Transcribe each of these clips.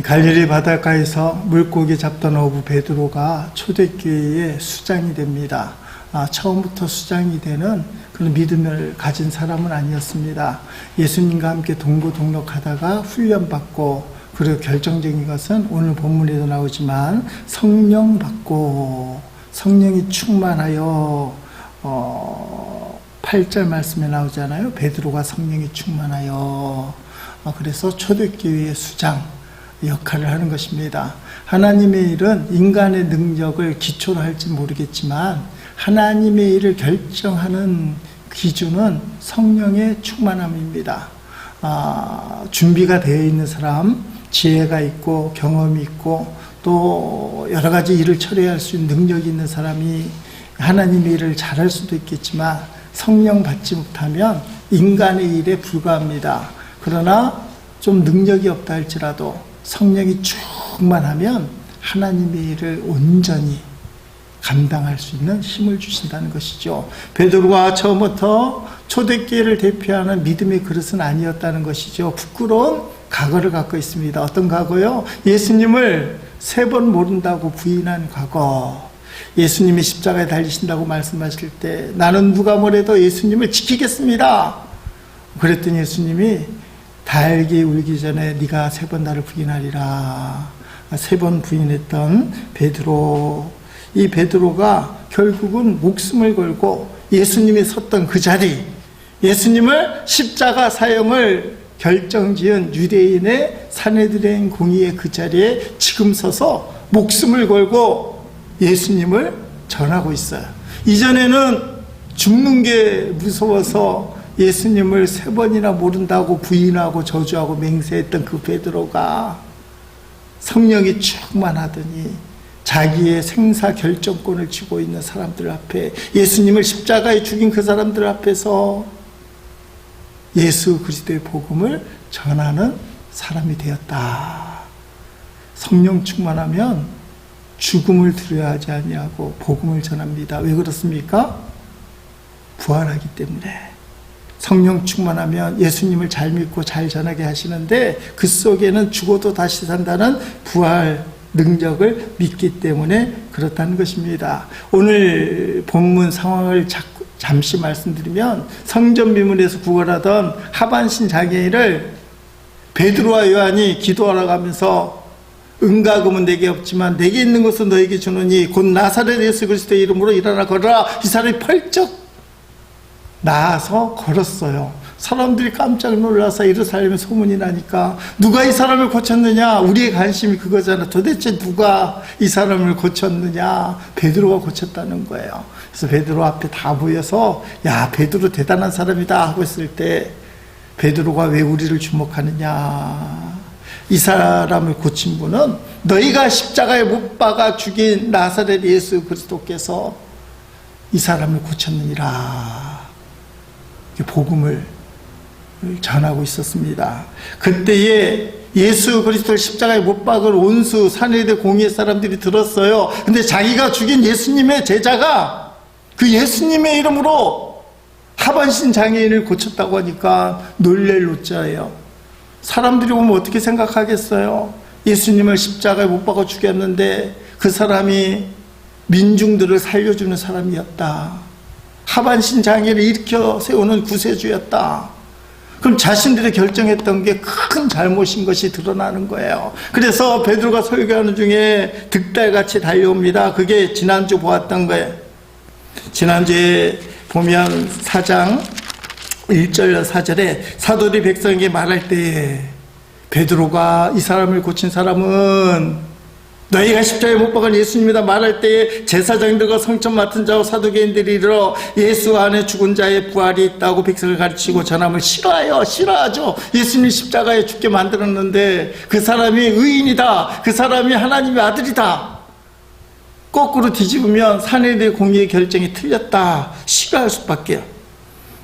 갈릴리 바닷가에서 물고기 잡던 어부 베드로가 초대교회의 수장이 됩니다. 아, 처음부터 수장이 되는 그런 믿음을 가진 사람은 아니었습니다. 예수님과 함께 동고동락하다가 훈련받고 그리고 결정적인 것은 오늘 본문에도 나오지만 성령 받고 성령이 충만하여 어, 8절 말씀에 나오잖아요. 베드로가 성령이 충만하여 어, 그래서 초대교회의 수장 역할을 하는 것입니다. 하나님의 일은 인간의 능력을 기초로 할지 모르겠지만 하나님의 일을 결정하는 기준은 성령의 충만함입니다. 아, 준비가 되어 있는 사람, 지혜가 있고 경험이 있고 또 여러 가지 일을 처리할 수 있는 능력이 있는 사람이 하나님의 일을 잘할 수도 있겠지만 성령 받지 못하면 인간의 일에 불과합니다. 그러나 좀 능력이 없다 할지라도 성령이 충만하면 하나님의 일을 온전히 감당할 수 있는 힘을 주신다는 것이죠. 베드로가 처음부터 초대교회를 대표하는 믿음의 그릇은 아니었다는 것이죠. 부끄러운 과거를 갖고 있습니다. 어떤 과거요? 예수님을 세 번 모른다고 부인한 과거. 예수님이 십자가에 달리신다고 말씀하실 때 나는 누가 뭐래도 예수님을 지키겠습니다. 그랬더니 예수님이 달기 울기 전에 네가 세 번 나를 부인하리라. 세 번 부인했던 베드로 이 베드로가 결국은 목숨을 걸고 예수님이 섰던 그 자리 예수님을 십자가 사형을 결정지은 유대인의 사내들의 공의의 그 자리에 지금 서서 목숨을 걸고 예수님을 전하고 있어요. 이전에는 죽는 게 무서워서 예수님을 세 번이나 모른다고 부인하고 저주하고 맹세했던 그 베드로가 성령이 충만하더니 자기의 생사 결정권을 쥐고 있는 사람들 앞에 예수님을 십자가에 죽인 그 사람들 앞에서 예수 그리스도의 복음을 전하는 사람이 되었다. 성령 충만하면 죽음을 두려워 하지 아니하고 복음을 전합니다. 왜 그렇습니까? 부활하기 때문에. 성령 충만하면 예수님을 잘 믿고 잘 전하게 하시는데 그 속에는 죽어도 다시 산다는 부활 능력을 믿기 때문에 그렇다는 것입니다. 오늘 본문 상황을 잠시 말씀드리면 성전 미문에서 구걸하던 하반신 장애인을 베드로와 요한이 기도하러 가면서 은과 금은 내게 없지만 내게 있는 것은 너에게 주노니 곧 나사렛 예수 그리스도의 이름으로 일어나 걸어라 이 사람이 펄쩍 나와서 걸었어요. 사람들이 깜짝 놀라서 예루살렘에 소문이 나니까 누가 이 사람을 고쳤느냐? 우리의 관심이 그거잖아. 도대체 누가 이 사람을 고쳤느냐? 베드로가 고쳤다는 거예요. 그래서 베드로 앞에 다 모여서 야 베드로 대단한 사람이다 하고 있을 때 베드로가 왜 우리를 주목하느냐? 이 사람을 고친 분은 너희가 십자가에 못 박아 죽인 나사렛 예수 그리스도께서 이 사람을 고쳤느니라. 복음을 전하고 있었습니다. 그때에 예수 그리스도를 십자가에 못 박을 온수 사내들 공의 사람들이 들었어요. 근데 자기가 죽인 예수님의 제자가 그 예수님의 이름으로 하반신 장애인을 고쳤다고 하니까 놀랄 노자예요. 사람들이 보면 어떻게 생각하겠어요? 예수님을 십자가에 못 박아 죽였는데 그 사람이 민중들을 살려주는 사람이었다. 하반신 장애를 일으켜 세우는 구세주였다. 그럼 자신들이 결정했던 게 큰 잘못인 것이 드러나는 거예요. 그래서 베드로가 설교하는 중에 득달같이 달려옵니다. 그게 지난주 보았던 거예요. 지난주에 보면 4장 1절 4절에 사도들이 백성에게 말할 때 베드로가 이 사람을 고친 사람은 너희가 십자가에 못 박은 예수님이다 말할 때에 제사장들과 성전 맡은 자와 사두개인들이 이르러 예수 안에 죽은 자의 부활이 있다고 백성을 가르치고 전함을 싫어해요 싫어하죠. 예수님 십자가에 죽게 만들었는데 그 사람이 의인이다. 그 사람이 하나님의 아들이다. 거꾸로 뒤집으면 사내들의 공의의 결정이 틀렸다. 싫어할 수밖에요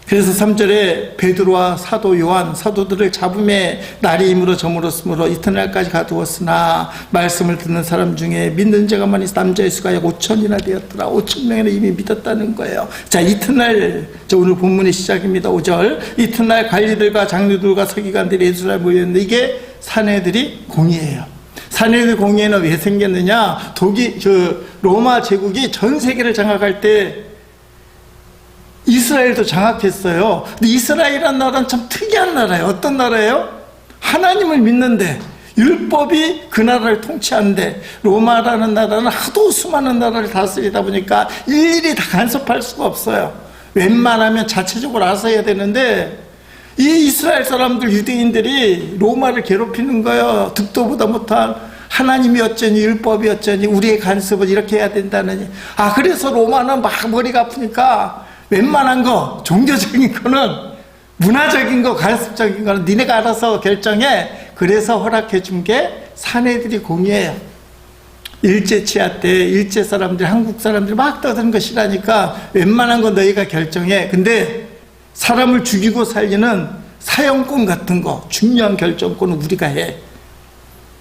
그래서 3절에 베드로와 사도 요한 사도들을 잡음에 날이 임으로 저물었으므로 이튿날까지 가두었으나 말씀을 듣는 사람 중에 믿는 자가 많이 남자의 수가 약 5천이나 되었더라. 5천 명이나 이미 믿었다는 거예요. 자 이튿날 저 오늘 본문의 시작입니다. 5절. 이튿날 관리들과 장로들과 서기관들이 예수를 모였는데 이게 사내들이 공의예요. 사내들 공예는 왜 생겼느냐? 독일, 저, 로마 제국이 전 세계를 장악할 때 이스라엘도 장악했어요. 근데 이스라엘이라는 나라는 참 특이한 나라예요. 어떤 나라예요? 하나님을 믿는데 율법이 그 나라를 통치하는데 로마라는 나라는 하도 수많은 나라를 다스리다 보니까 일일이 다 간섭할 수가 없어요. 웬만하면 자체적으로 알아서 해야 되는데 이 이스라엘 사람들 유대인들이 로마를 괴롭히는 거예요. 득도보다 못한 하나님이 어쩌니 율법이 어쩌니 우리의 간섭을 이렇게 해야 된다느니 아 그래서 로마는 막 머리가 아프니까 웬만한 거 종교적인 거는 문화적인 거 간섭적인 거는 니네가 알아서 결정해. 그래서 허락해 준 게 사내들이 공유해요. 일제 치하 때 일제 사람들 한국 사람들이 막 떠드는 거 싫어하니까 웬만한 거 너희가 결정해. 근데 사람을 죽이고 살리는 사형권 같은 거 중요한 결정권은 우리가 해.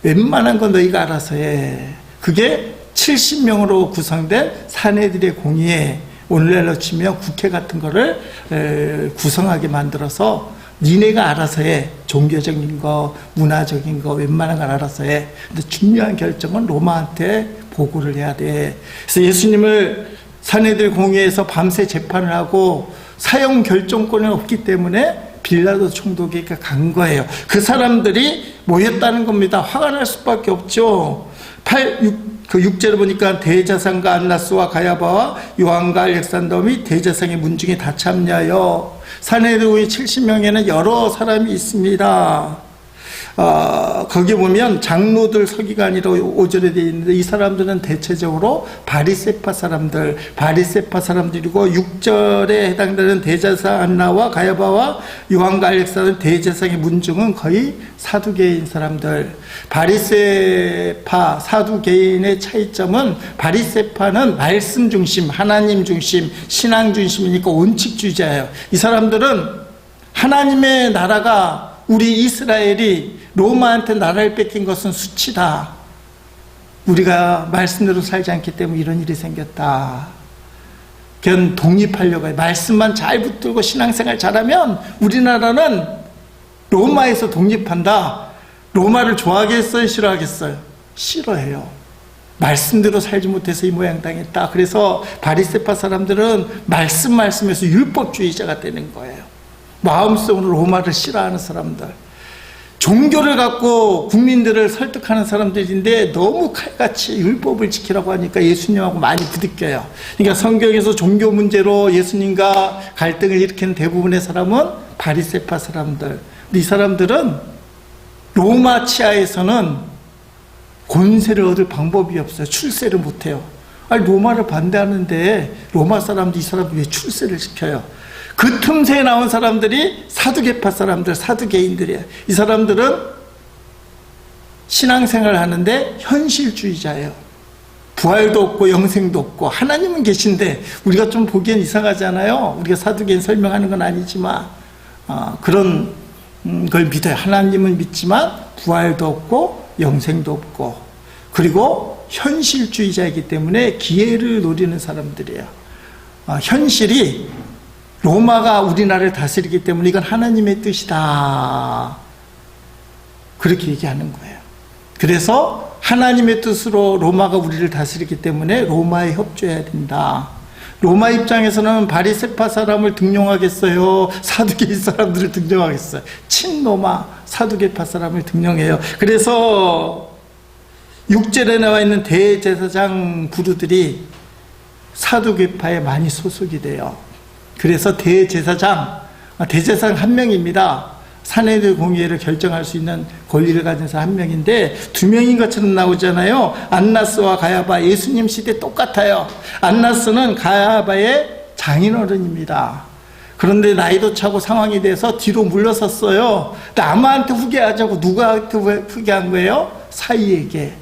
웬만한 건 너희가 알아서 해. 그게 70명으로 구성된 사내들의 공의회, 오늘날로 치면 국회 같은 거를 에, 구성하게 만들어서 니네가 알아서 해. 종교적인 거, 문화적인 거, 웬만한 걸 알아서 해. 근데 중요한 결정은 로마한테 보고를 해야 돼. 그래서 예수님을 사내들 공회에서 밤새 재판을 하고 사형 결정권은 없기 때문에 빌라도 총독에게 간 거예요. 그 사람들이 모였다는 겁니다. 화가 날 수밖에 없죠. 8, 6, 그 6절을 보니까 대제사장과 안나스와 가야바와 요한과 알렉산더 및 대제사장의 문중에 다 참여하여 사내들의 70명에는 여러 사람이 있습니다. 어, 거기 보면 장로들 서기관이라고 오절에 되어 있는데 이 사람들은 대체적으로 바리세파 사람들, 바리세파 사람들이고 6절에 해당되는 대제사 안나와 가야바와 요한과 알렉산더 대제사장의 문중은 거의 사두개인 사람들. 바리세파, 사두개인의 차이점은 바리세파는 말씀 중심, 하나님 중심, 신앙 중심이니까 원칙주의자예요. 이 사람들은 하나님의 나라가 우리 이스라엘이 로마한테 나라를 뺏긴 것은 수치다. 우리가 말씀대로 살지 않기 때문에 이런 일이 생겼다. 견 독립하려고 해. 말씀만 잘 붙들고 신앙생활 잘하면 우리나라는 로마에서 독립한다. 로마를 좋아하겠어요? 싫어하겠어요? 싫어해요. 말씀대로 살지 못해서 이 모양 당했다. 그래서 바리세파 사람들은 말씀 말씀에서 율법주의자가 되는 거예요. 마음속으로 로마를 싫어하는 사람들. 종교를 갖고 국민들을 설득하는 사람들인데 너무 칼같이 율법을 지키라고 하니까 예수님하고 많이 부딪혀요. 그러니까 성경에서 종교 문제로 예수님과 갈등을 일으키는 대부분의 사람은 바리세파 사람들. 이 사람들은 로마 치하에서는 권세를 얻을 방법이 없어요. 출세를 못해요. 아니 로마를 반대하는데 로마 사람도 이 사람들 왜 출세를 시켜요? 그 틈새에 나온 사람들이 사두개파 사람들, 사두개인들이에요. 이 사람들은 신앙생활을 하는데 현실주의자예요. 부활도 없고 영생도 없고 하나님은 계신데 우리가 좀 보기엔 이상하잖아요. 우리가 사두개인 설명하는 건 아니지만 어, 그런 음, 걸 믿어요. 하나님은 믿지만 부활도 없고 영생도 없고 그리고 현실주의자이기 때문에 기회를 노리는 사람들이에요. 어, 현실이 로마가 우리나라를 다스리기 때문에 이건 하나님의 뜻이다. 그렇게 얘기하는 거예요. 그래서 하나님의 뜻으로 로마가 우리를 다스리기 때문에 로마에 협조해야 된다. 로마 입장에서는 바리세파 사람을 등용하겠어요? 사두개인 사람들을 등용하겠어요? 친로마 사두개파 사람을 등용해요. 그래서 6절에 나와 있는 대제사장 부류들이 사두개파에 많이 소속이 돼요. 그래서 대제사장, 대제사장 한 명입니다. 사내들 공의회를 결정할 수 있는 권리를 가진 사람 한 명인데 두 명인 것처럼 나오잖아요. 안나스와 가야바 예수님 시대 똑같아요. 안나스는 가야바의 장인어른입니다. 그런데 나이도 차고 상황이 돼서 뒤로 물러섰어요. 남한테 후계하자고 누구한테 후계한 거예요? 사이에게.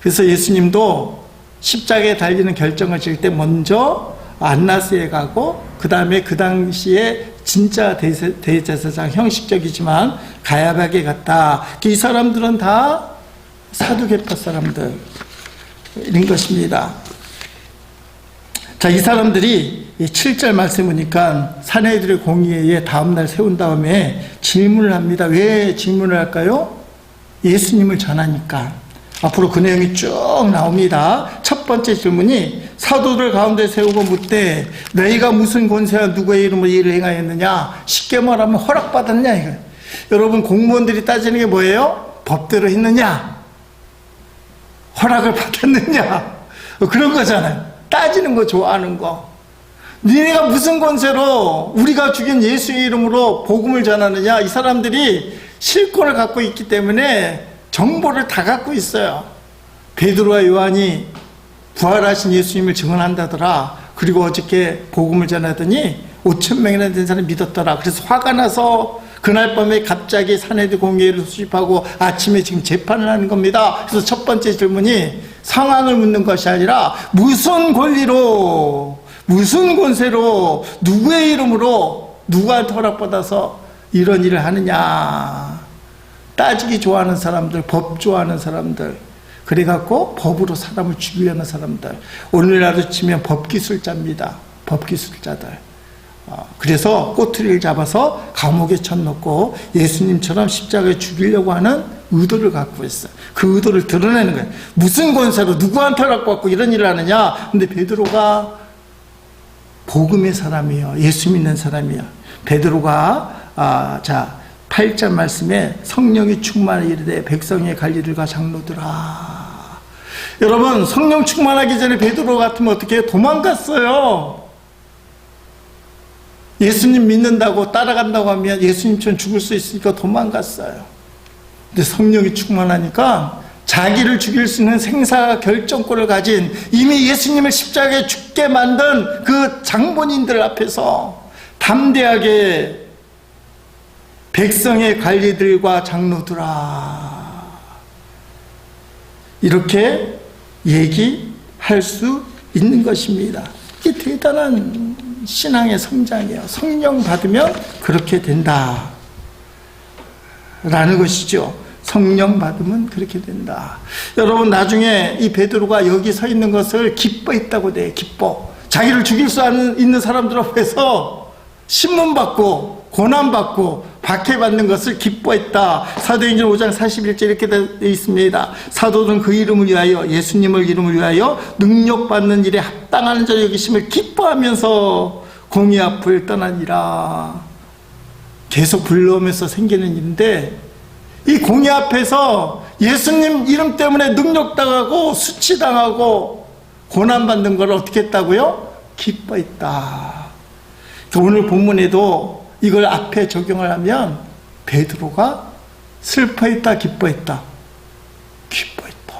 그래서 예수님도 십자가에 달리는 결정을 지을 때 먼저 안나스에 가고 그 다음에 그 당시에 진짜 대제사장 형식적이지만 가야박에 갔다. 이 사람들은 다 사두개파 사람들인 것입니다. 자, 이 사람들이 7절 말씀 보니까 사내들의 공의회에 다음날 세운 다음에 질문을 합니다. 왜 질문을 할까요? 예수님을 전하니까. 앞으로 그 내용이 쭉 나옵니다. 첫 번째 질문이 사도들 가운데 세우고 묻되 너희가 무슨 권세와 누구의 이름으로 일을 행하였느냐? 쉽게 말하면 허락받았냐 이거. 여러분 공무원들이 따지는 게 뭐예요? 법대로 했느냐? 허락을 받았느냐? 그런 거잖아요. 따지는 거 좋아하는 거. 니네가 무슨 권세로 우리가 죽인 예수의 이름으로 복음을 전하느냐? 이 사람들이 실권을 갖고 있기 때문에 정보를 다 갖고 있어요. 베드로와 요한이 부활하신 예수님을 증언한다더라. 그리고 어저께 복음을 전하더니 5천 명이나 된 사람이 믿었더라. 그래서 화가 나서 그날 밤에 갑자기 사내들 공예를 수집하고 아침에 지금 재판을 하는 겁니다. 그래서 첫 번째 질문이 상황을 묻는 것이 아니라 무슨 권리로 무슨 권세로 누구의 이름으로 누구한테 허락받아서 이런 일을 하느냐 따지기 좋아하는 사람들 법 좋아하는 사람들 그래갖고 법으로 사람을 죽이려는 사람들 오늘날로 치면 법기술자입니다 법기술자들 어, 그래서 꼬투리를 잡아서 감옥에 쳐넣고 예수님처럼 십자가에 죽이려고 하는 의도를 갖고 있어요. 그 의도를 드러내는 거예요. 무슨 권세로 누구한테 허락받고 이런 일을 하느냐? 근데 베드로가 복음의 사람이요. 예수 믿는 사람이요. 베드로가 아, 자 8절 말씀에 성령이 충만히 이르되 백성의 관리들과 장로들아 여러분 성령 충만하기 전에 베드로 같으면 어떻게? 도망갔어요. 예수님 믿는다고 따라간다고 하면 예수님처럼 죽을 수 있으니까 도망갔어요. 근데 성령이 충만하니까 자기를 죽일 수 있는 생사 결정권을 가진 이미 예수님을 십자가에 죽게 만든 그 장본인들 앞에서 담대하게 백성의 관리들과 장로들아 이렇게 얘기할 수 있는 것입니다. 이 대단한 신앙의 성장이에요. 성령 받으면 그렇게 된다. 라는 것이죠. 성령 받으면 그렇게 된다. 여러분 나중에 이 베드로가 여기 서 있는 것을 기뻐했다고 돼요. 기뻐. 자기를 죽일 수 있는 사람들 앞에서 신문 받고 고난 받고 박해받는 것을 기뻐했다. 사도행전 5장 41절 이렇게 되어 있습니다. 사도는 그 이름을 위하여 예수님을 이름을 위하여 능력받는 일에 합당하는 자 여기심을 기뻐하면서 공의 앞을 떠나니라. 계속 불러오면서 생기는 일인데 이 공의 앞에서 예수님 이름 때문에 능력당하고 수치당하고 고난받는 걸 어떻게 했다고요? 기뻐했다. 오늘 본문에도 이걸 앞에 적용을 하면 베드로가 슬퍼했다 기뻐했다. 기뻐했다.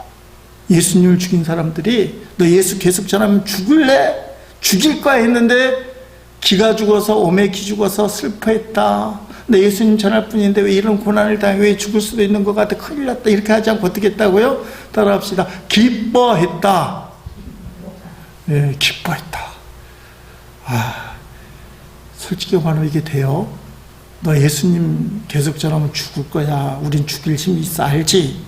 예수님을 죽인 사람들이 너 예수 계속 전하면 죽을래? 죽일 거야 했는데 기가 죽어서 오메기 죽어서 슬퍼했다. 내 예수님 전할 뿐인데 왜 이런 고난을 당해? 왜 죽을 수도 있는 것 같아? 큰일 났다. 이렇게 하지 않고 어떻게 했다고요? 따라합시다. 기뻐했다. 예, 기뻐했다. 아 솔직히 말하면 이게 돼요? 너 예수님 계속 전하면 죽을 거야. 우린 죽일 힘이 있어. 알지?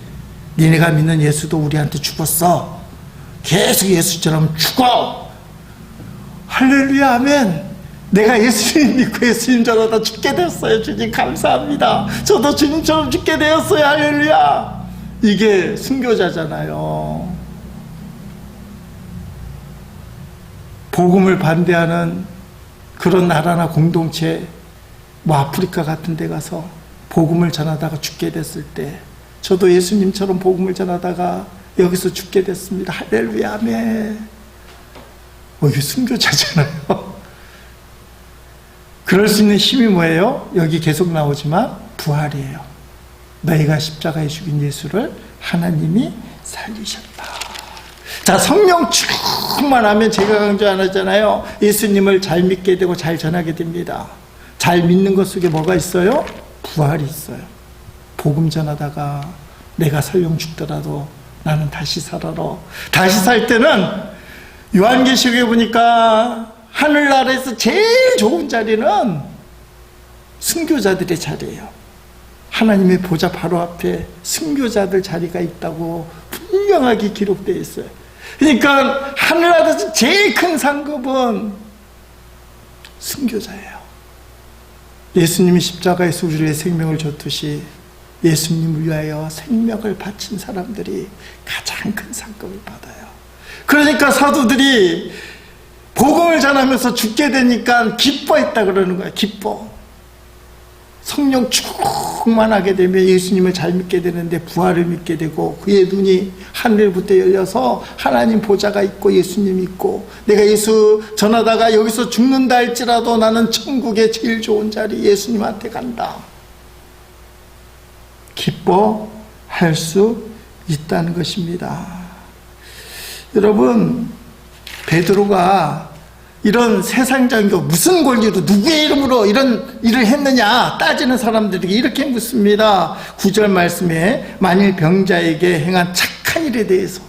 니네가 믿는 예수도 우리한테 죽었어. 계속 예수 전하면 죽어. 할렐루야, 아멘. 내가 예수님 믿고 예수님 전하다 죽게 됐어요. 주님 감사합니다. 저도 주님처럼 죽게 되었어요. 할렐루야. 이게 순교자잖아요. 복음을 반대하는 그런 나라나 공동체, 뭐 아프리카 같은 데 가서 복음을 전하다가 죽게 됐을 때, 저도 예수님처럼 복음을 전하다가 여기서 죽게 됐습니다. 할렐루야, 아멘. 어, 이게 순교자잖아요. 그럴 수 있는 힘이 뭐예요? 여기 계속 나오지만 부활이에요. 너희가 십자가에 죽인 예수를 하나님이 살리셨다. 자, 성령 충만하면 제가 강조 안 하잖아요. 예수님을 잘 믿게 되고 잘 전하게 됩니다. 잘 믿는 것 속에 뭐가 있어요? 부활이 있어요. 복음 전하다가 내가 설령 죽더라도 나는 다시 살아라. 다시 살 때는 요한계시록에 보니까 하늘나라에서 제일 좋은 자리는 승교자들의 자리예요. 하나님의 보좌 바로 앞에 승교자들 자리가 있다고 분명하게 기록되어 있어요. 그러니까 하늘나라에서 제일 큰 상급은 승교자예요. 예수님이 십자가에서 우리의 생명을 줬듯이 예수님을 위하여 생명을 바친 사람들이 가장 큰 상급을 받아요. 그러니까 사도들이 복음을 전하면서 죽게 되니까 기뻐했다 그러는 거예요. 기뻐. 성령 충만하게 되면 예수님을 잘 믿게 되는데 부활을 믿게 되고 그의 눈이 하늘부터 열려서 하나님 보좌가 있고 예수님 있고 내가 예수 전하다가 여기서 죽는다 할지라도 나는 천국의 제일 좋은 자리 예수님한테 간다. 기뻐할 수 있다는 것입니다. 여러분 베드로가 이런 세상적인 거 무슨 권리로 누구의 이름으로 이런 일을 했느냐 따지는 사람들에게 이렇게 묻습니다. 구절 말씀에 만일 병자에게 행한 착한 일에 대해서.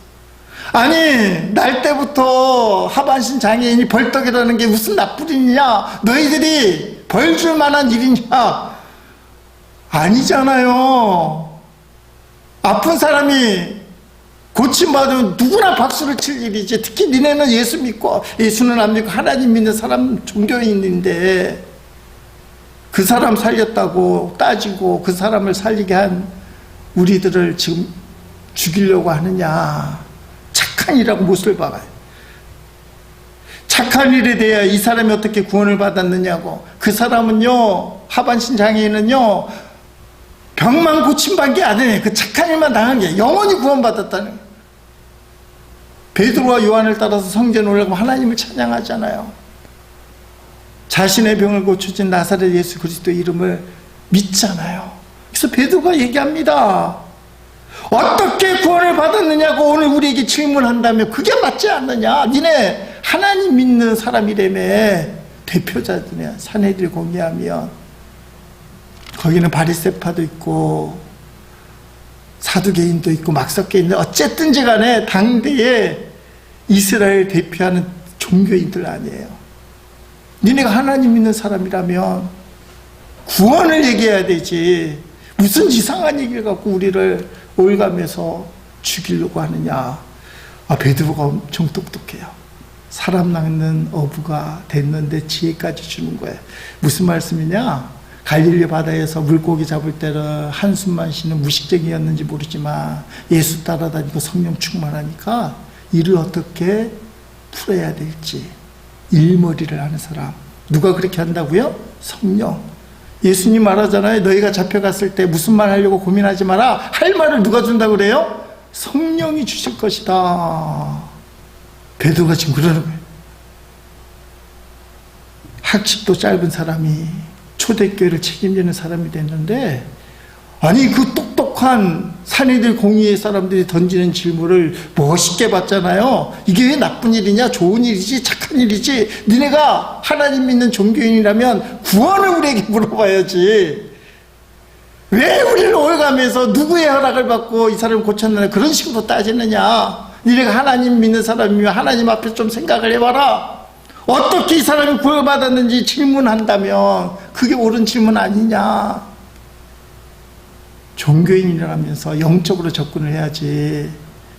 아니 날 때부터 하반신 장애인이 벌떡이라는 게 무슨 나쁜 일이냐? 너희들이 벌 줄 만한 일이냐? 아니잖아요. 아픈 사람이 고침받으면 누구나 박수를 칠 일이지. 특히 니네는 예수 믿고 예수는 안 믿고 하나님 믿는 사람 종교인인데 그 사람 살렸다고 따지고 그 사람을 살리게 한 우리들을 지금 죽이려고 하느냐. 착한 일하고 못을 박아요. 착한 일에 대해 이 사람이 어떻게 구원을 받았느냐고. 그 사람은요, 하반신 장애인은요, 병만 고침받은 게 아니에요. 그 착한 일만 당한 게 영원히 구원받았다는. 베드로와 요한을 따라서 성전에 올라가면 하나님을 찬양하잖아요. 자신의 병을 고쳐준 나사렛 예수 그리스도 이름을 믿잖아요. 그래서 베드로가 얘기합니다. 어떻게 구원을 받았느냐고 오늘 우리에게 질문한다면 그게 맞지 않느냐? 니네 하나님 믿는 사람이라며 대표자들이야. 사내들 공개하면 거기는 바리세파도 있고 사두개인도 있고 막석개인도 어쨌든지 간에 당대에 이스라엘 대표하는 종교인들 아니에요. 니네가 하나님 믿는 사람이라면 구원을 얘기해야 되지. 무슨 이상한 얘기를 갖고 우리를 올가면서 죽이려고 하느냐. 아, 베드로가 엄청 똑똑해요. 사람 낳는 어부가 됐는데 지혜까지 주는 거예요. 무슨 말씀이냐? 갈릴리 바다에서 물고기 잡을 때는 한숨만 쉬는 무식쟁이였는지 모르지만 예수 따라다니고 성령 충만하니까 일을 어떻게 풀어야 될지 일머리를 하는 사람. 누가 그렇게 한다고요? 성령. 예수님 말하잖아요. 너희가 잡혀갔을 때 무슨 말 하려고 고민하지 마라. 할 말을 누가 준다고 그래요? 성령이 주실 것이다. 베드로가 지금 그러는 거예요. 학식도 짧은 사람이 초대교회를 책임지는 사람이 됐는데 아니 그 똑똑한 산이들 공의의 사람들이 던지는 질문을 멋있게 받잖아요. 이게 왜 나쁜 일이냐? 좋은 일이지? 착한 일이지? 니네가 하나님 믿는 종교인이라면 구원을 우리에게 물어봐야지. 왜 우리를 오해가면서 누구의 허락을 받고 이 사람을 고쳤느냐 그런 식으로 따지느냐? 니네가 하나님 믿는 사람이면 하나님 앞에 좀 생각을 해봐라. 어떻게 이 사람이 구원받았는지 질문한다면 그게 옳은 질문 아니냐. 종교인이라면서 영적으로 접근을 해야지.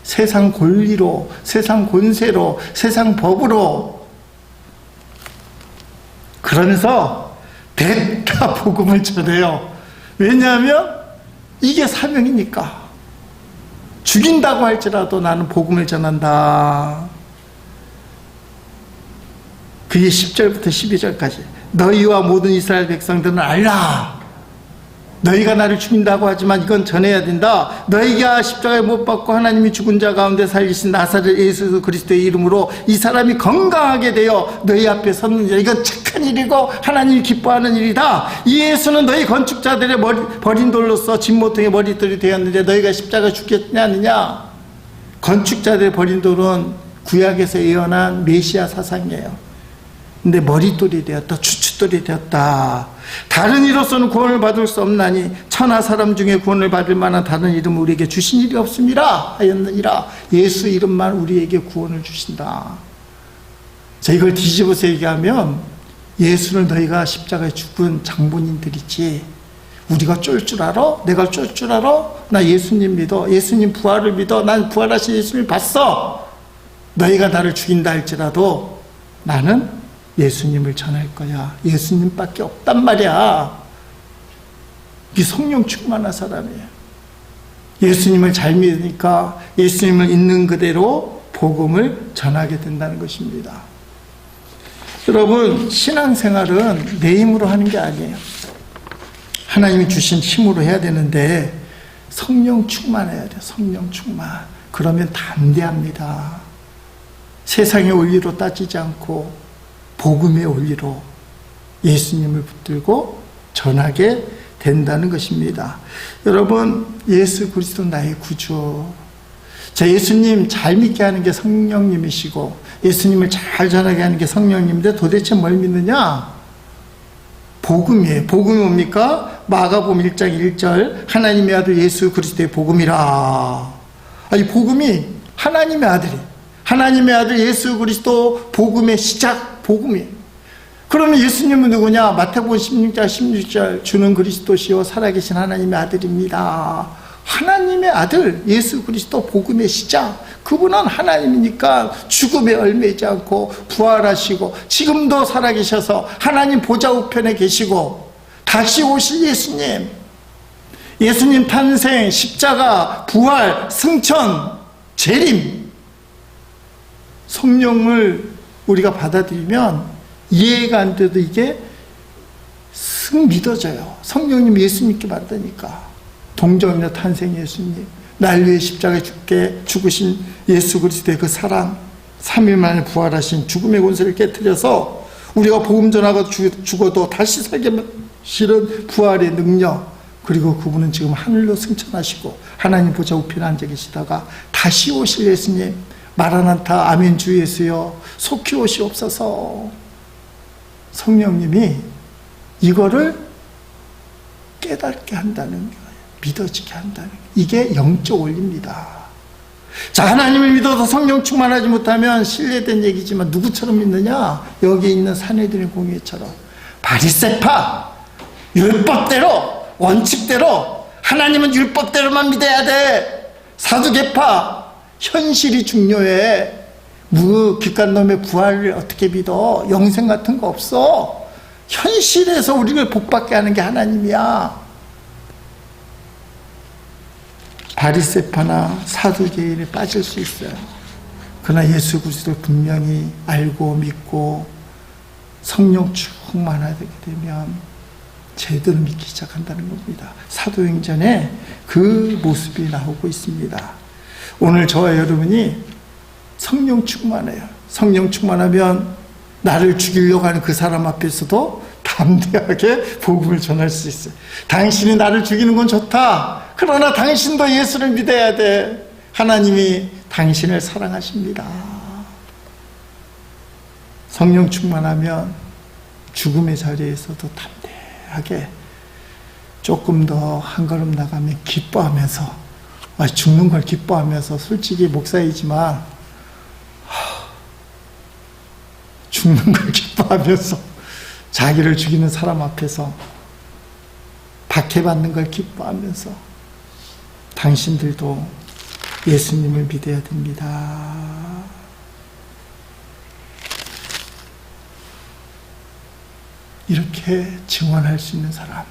세상 권리로, 세상 권세로, 세상 법으로. 그러면서 대다 복음을 전해요. 왜냐하면 이게 사명이니까. 죽인다고 할지라도 나는 복음을 전한다. 그게 10절부터 12절까지. 너희와 모든 이스라엘 백성들은 알라. 너희가 나를 죽인다고 하지만 이건 전해야 된다. 너희가 십자가에 못 박고 하나님이 죽은 자 가운데 살리신 나사렛 예수 그리스도의 이름으로 이 사람이 건강하게 되어 너희 앞에 섰는 자. 이건 착한 일이고 하나님이 기뻐하는 일이다. 이 예수는 너희 건축자들의 머리, 버린 돌로서 진모퉁의 머리돌이 되었는데 너희가 십자가 죽겠냐느냐. 건축자들의 버린 돌은 구약에서 예언한 메시아 사상이에요. 근데 머릿돌이 되었다, 추추돌이 되었다. 다른 이로서는 구원을 받을 수 없나니 천하 사람 중에 구원을 받을 만한 다른 이름 우리에게 주신 일이 없습니다. 하였느니라. 예수 이름만 우리에게 구원을 주신다. 자, 이걸 뒤집어서 얘기하면 예수는 너희가 십자가에 죽은 장본인들이지. 우리가 쫄 줄 알아? 내가 쫄 줄 알아? 나 예수님 믿어. 예수님 부활을 믿어. 난 부활하신 예수님 봤어. 너희가 나를 죽인다 할지라도 나는 예수님을 전할 거야. 예수님밖에 없단 말이야. 이게 성령 충만한 사람이에요. 예수님을 잘 믿으니까 예수님을 있는 그대로 복음을 전하게 된다는 것입니다. 여러분, 신앙생활은 내 힘으로 하는 게 아니에요. 하나님이 주신 힘으로 해야 되는데 성령 충만해야 돼요. 성령 충만. 그러면 담대합니다. 세상의 원리로 따지지 않고 복음의 원리로 예수님을 붙들고 전하게 된다는 것입니다. 여러분, 예수 그리스도 나의 구주. 자, 예수님 잘 믿게 하는 게 성령님이시고 예수님을 잘 전하게 하는 게 성령님인데 도대체 뭘 믿느냐? 복음이에요. 복음이 뭡니까? 마가복음 1장 1절 하나님의 아들 예수 그리스도의 복음이라. 아니 복음이 하나님의 아들이 하나님의 아들 예수 그리스도 복음의 시작 복음이에요. 그러면 예수님은 누구냐? 마태복음 16장 16절 주는 그리스도시요 살아계신 하나님의 아들입니다. 하나님의 아들 예수 그리스도 복음의 시작 그분은 하나님이니까 죽음에 얽매이지 않고 부활하시고 지금도 살아계셔서 하나님 보좌 우편에 계시고 다시 오실 예수님 예수님 탄생 십자가 부활 승천 재림 성령을 우리가 받아들이면 이해가 안 돼도 이게 승 믿어져요. 성령님 예수님께 받다니까. 동정녀 탄생 예수님, 날 위해 십자가에 죽게 죽으신 예수 그리스도의 그 사랑, 3일 만에 부활하신 죽음의 권세를 깨뜨려서 우리가 복음 전하고 죽어도 다시 살게 실은 부활의 능력, 그리고 그분은 지금 하늘로 승천하시고 하나님 보좌 우편에 앉아 계시다가 다시 오실 예수님, 마라나타 아멘 주 예수여 속히 오시옵소서 성령님이 이거를 깨닫게 한다는 거예요. 믿어지게 한다는 이게 영적 원리입니다. 자 하나님을 믿어서 성령 충만하지 못하면 신뢰된 얘기지만 누구처럼 믿느냐? 여기 있는 사내들의 공예처럼 바리세파 율법대로 원칙대로 하나님은 율법대로만 믿어야 돼. 사두개파 현실이 중요해. 무 귓간놈의 부활을 어떻게 믿어? 영생 같은 거 없어. 현실에서 우리를 복받게 하는 게 하나님이야. 바리세파나 사두개인에 빠질 수 있어요. 그러나 예수 그리스도를 분명히 알고 믿고 성령 충만하게 되면 제대로 믿기 시작한다는 겁니다. 사도행전에 그 모습이 나오고 있습니다. 오늘 저와 여러분이 성령 충만해요. 성령 충만하면 나를 죽이려고 하는 그 사람 앞에서도 담대하게 복음을 전할 수 있어요. 당신이 나를 죽이는 건 좋다. 그러나 당신도 예수를 믿어야 돼. 하나님이 당신을 사랑하십니다. 성령 충만하면 죽음의 자리에서도 담대하게 조금 더 한 걸음 나가면 기뻐하면서 아, 죽는 걸 기뻐하면서 솔직히 목사이지만 죽는 걸 기뻐하면서 자기를 죽이는 사람 앞에서 박해받는 걸 기뻐하면서 당신들도 예수님을 믿어야 됩니다. 이렇게 증언할 수 있는 사람,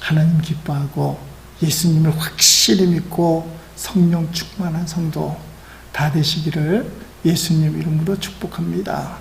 하나님 기뻐하고 예수님을 확실히 믿고 성령 충만한 성도 다 되시기를 예수님 이름으로 축복합니다.